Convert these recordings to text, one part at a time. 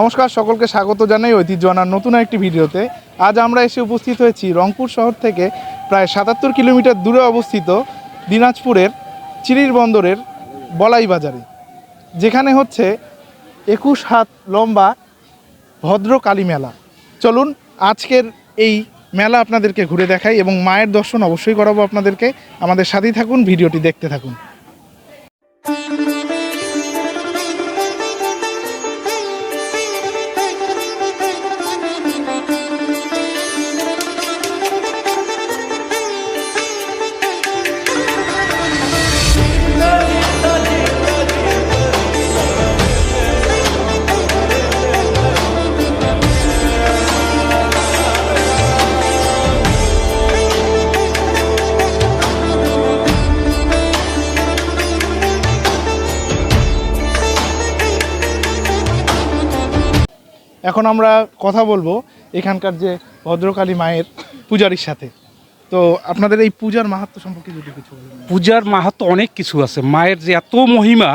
নমস্কার, সকলকে স্বাগত জানাই ঐতিহ্য আনার নতুন একটি ভিডিওতে। আজ আমরা এসে উপস্থিত হয়েছি রংপুর শহর থেকে প্রায় সাতাত্তর কিলোমিটার দূরে অবস্থিত দিনাজপুরের চিরির বন্দরের বলাই বাজারে, যেখানে হচ্ছে একুশ হাত লম্বা ভদ্র কালী মেলা। চলুন, আজকের এই মেলা আপনাদেরকে ঘুরে দেখাই এবং মায়ের দর্শন অবশ্যই করাবো আপনাদেরকে। আমাদের সাথেই থাকুন, ভিডিওটি দেখতে থাকুন। এখন আমরা কথা বলব এখানকার যে ভদ্রকালী মায়ের পূজারীর সাথে। তো আপনাদের এই পূজার মাহাত্ম সম্পর্কে যদি কিছু বলেন। পূজার মাহাত্ম অনেক কিছু আছে। মায়ের যে এত মহিমা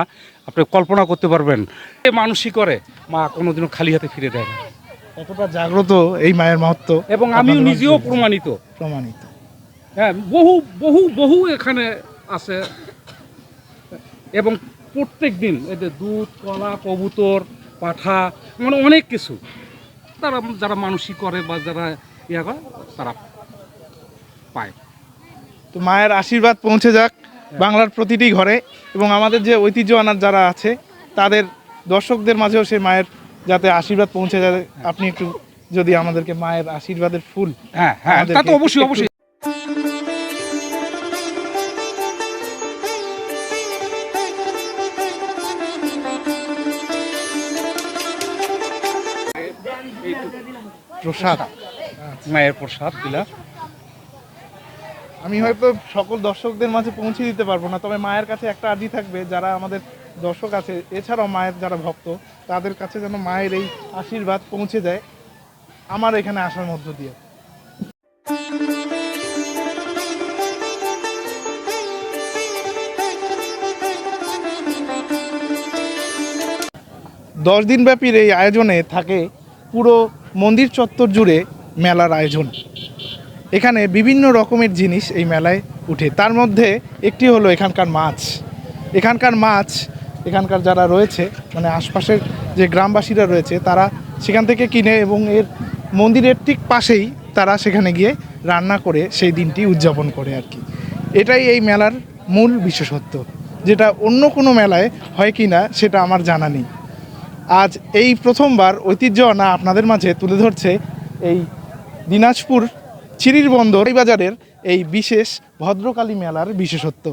আপনি কল্পনা করতে পারবেন। এ মানুষই করে? মা কোনোদিনও খালি হাতে ফিরে দেয় না। এতটা জাগ্রত এই মায়ের মাহাত্ম এবং আমিও নিজেও প্রমাণিত। প্রমাণিত। হ্যাঁ বহু বহু বহু এখানে আছে। এবং প্রত্যেক দিন এদের দুধ কলা কবুতর পাঠা মানে অনেক কিছু। তারা যারা মানসিক করে বা যারা ইয়া করে তারা পায়। তো মায়ের আশীর্বাদ পৌঁছে যাক বাংলার প্রতিটি ঘরে এবং আমাদের যে ঐতিহ্য আনার যারা আছে তাদের দর্শকদের মাঝেও সেই মায়ের যাতে আশীর্বাদ পৌঁছে যায়। আপনি একটু যদি আমাদেরকে মায়ের আশীর্বাদের ফুল হ্যাঁ হ্যাঁ তা তো অবশ্যই অবশ্যই। প্রসাদ, মায়ের প্রসাদ দিলা। আমি হয়তো সকল দর্শকদের মাঝে পৌঁছে দিতে পারব না, তবে মায়ের কাছে একটা আর্জি থাকবে, যারা আমাদের দর্শক আছে, এছাড়াও মায়ের যারা ভক্ত, তাদের কাছে যেন মায়ের এই আশীর্বাদ পৌঁছে যায় আমার এখানে আসার মধ্য দিয়ে। দশ দিনব্যাপীর এই আয়োজনে থাকে পুরো মন্দির চত্বর জুড়ে মেলার আয়োজন। এখানে বিভিন্ন রকমের জিনিস এই মেলায় উঠে। তার মধ্যে একটি হলো এখানকার মাছ। এখানকার মাছ, এখানকার যারা রয়েছে মানে আশপাশের যে গ্রামবাসীরা রয়েছে, তারা সেখান থেকে কিনে এবং এর মন্দিরের ঠিক পাশেই তারা সেখানে গিয়ে রান্না করে সেই দিনটি উদযাপন করে আর কি। এটাই এই মেলার মূল বিশেষত্ব। যেটা অন্য কোনো মেলায় হয় কি না, সেটা আমার জানা নেই। আজ এই প্রথমবার ঐতিহ্য না আপনাদের মাঝে তুলে ধরছে এই দিনাজপুর চিরির বন্দর বাজারের এই বিশেষ ভদ্রকালী মেলার বিশেষত্ব।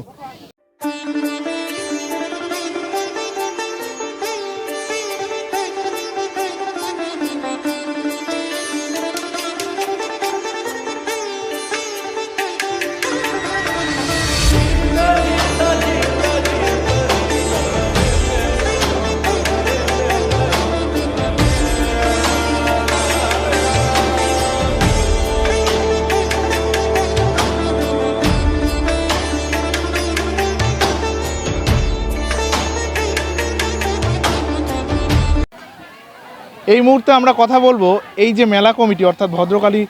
এই মুহূর্তে আমরা কথা বলব এই যে মেলা কমিটি, অর্থাৎ ভদ্রকালী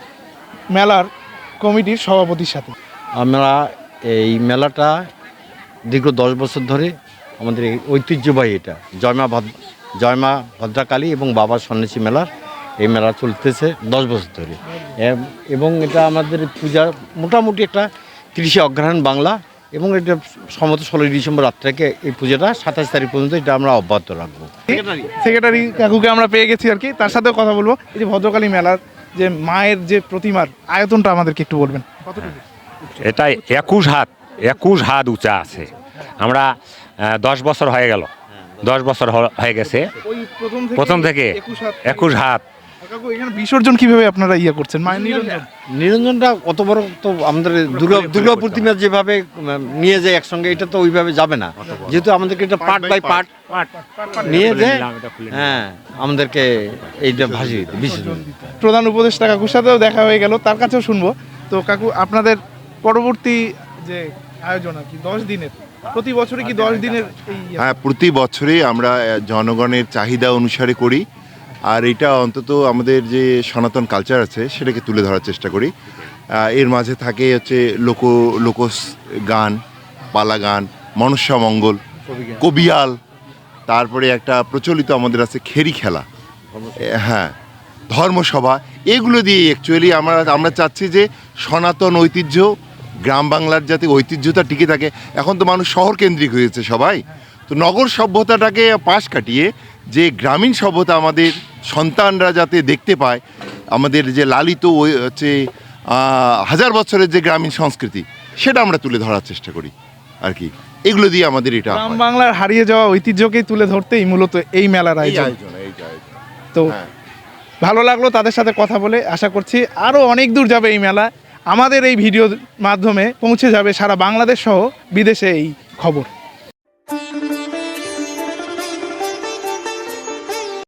মেলার কমিটির সভাপতির সাথে। আমরা এই মেলাটা দীর্ঘ দশ বছর ধরে আমাদের এই ঐতিহ্যবাহী এটা। জয়মা জয়মা ভদ্রাকালী এবং বাবা সন্ন্যাসী মেলার এই মেলা চলতেছে দশ বছর ধরে। এবং এটা আমাদের পূজা মোটামুটি একটা তিরিশে অগ্রহায়ণ বাংলা। এবং এটা সম্ভবত ষোলোই ডিসেম্বর রাত থেকে এই পূজাটা সাতাশ তারিখ পর্যন্ত এটা আমরা অব্যাহত রাখব। সেক্রেটারি কাকুকে আমরা পেয়ে গেছি আর কি। তার সাথেও কথা বলব। এই যে ভদ্রকালী মেলার যে মায়ের যে প্রতিমার আয়তনটা আমাদেরকে একটু বলবেন। কতটুকু? এটা একুশ হাত একুশ হাত উঁচা আছে। আমরা দশ বছর হয়ে গেল। দশ বছর হয়ে গেছে। প্রথম থেকে একুশ হাত। কাকু এখানে বিসর্জন কীভাবে আপনারা ইয়ে করছেন? মায়ের নিরঞ্জন। নিরঞ্জনটা অত বড় তো আমাদের দুর্গা দুর্গা প্রতিমা যেভাবে নিয়ে যায় একসঙ্গে এটা তো ওইভাবে যাবে না। যেহেতু আমাদেরকে এটা পার্ট বাই পার্ট। নিয়ে যে হ্যাঁ আমাদেরকে এইটা ভাসি বিশেষ প্রধান উপদেষ্টা কাকুর সাথেও দেখা হয়ে গেল তার কাছেও শুনব। তো কাকু আপনাদের পরবর্তী যে আয়োজন আর কি দশ দিনের প্রতি বছরে কি দশ দিনের ইয়ে? হ্যাঁ প্রতি বছরই আমরা জনগণের চাহিদা অনুসারে করি। আর এটা অন্তত আমাদের যে সনাতন কালচার আছে সেটাকে তুলে ধরার চেষ্টা করি। এর মাঝে থাকে হচ্ছে লোক লোকস গান পালা গান মনস্যা মঙ্গল কবিয়াল তারপরে একটা প্রচলিত আমাদের আছে খেরি খেলা। হ্যাঁ ধর্মসভা। এগুলো দিয়ে অ্যাকচুয়ালি আমরা আমরা চাচ্ছি যে সনাতন ঐতিহ্য গ্রাম বাংলার যাতে ঐতিহ্যতা টিকে থাকে। এখন তো মানুষ শহর কেন্দ্রিক হয়েছে সবাই। তো নগর সভ্যতাটাকে পাশ কাটিয়ে যে গ্রামীণ সভ্যতা আমাদের সন্তানরা যাতে দেখতে পায় আমাদের যে লালিত ওই হচ্ছে হাজার বছরের যে গ্রামীণ সংস্কৃতি সেটা আমরা তুলে ধরার চেষ্টা করি আর কি। এগুলো দিয়ে আমাদের এটা গ্রাম বাংলার হারিয়ে যাওয়া ঐতিহ্যকেই তুলে ধরতেই মূলত এই মেলার আয়োজন। তো হ্যাঁ। ভালো লাগল তাদের সাথে কথা বলে আশা করছি আরও অনেক দূর যাবে এই মেলা। আমাদের এই ভিডিওর মাধ্যমে পৌঁছে যাবে সারা বাংলাদেশ সহ বিদেশে এই খবর।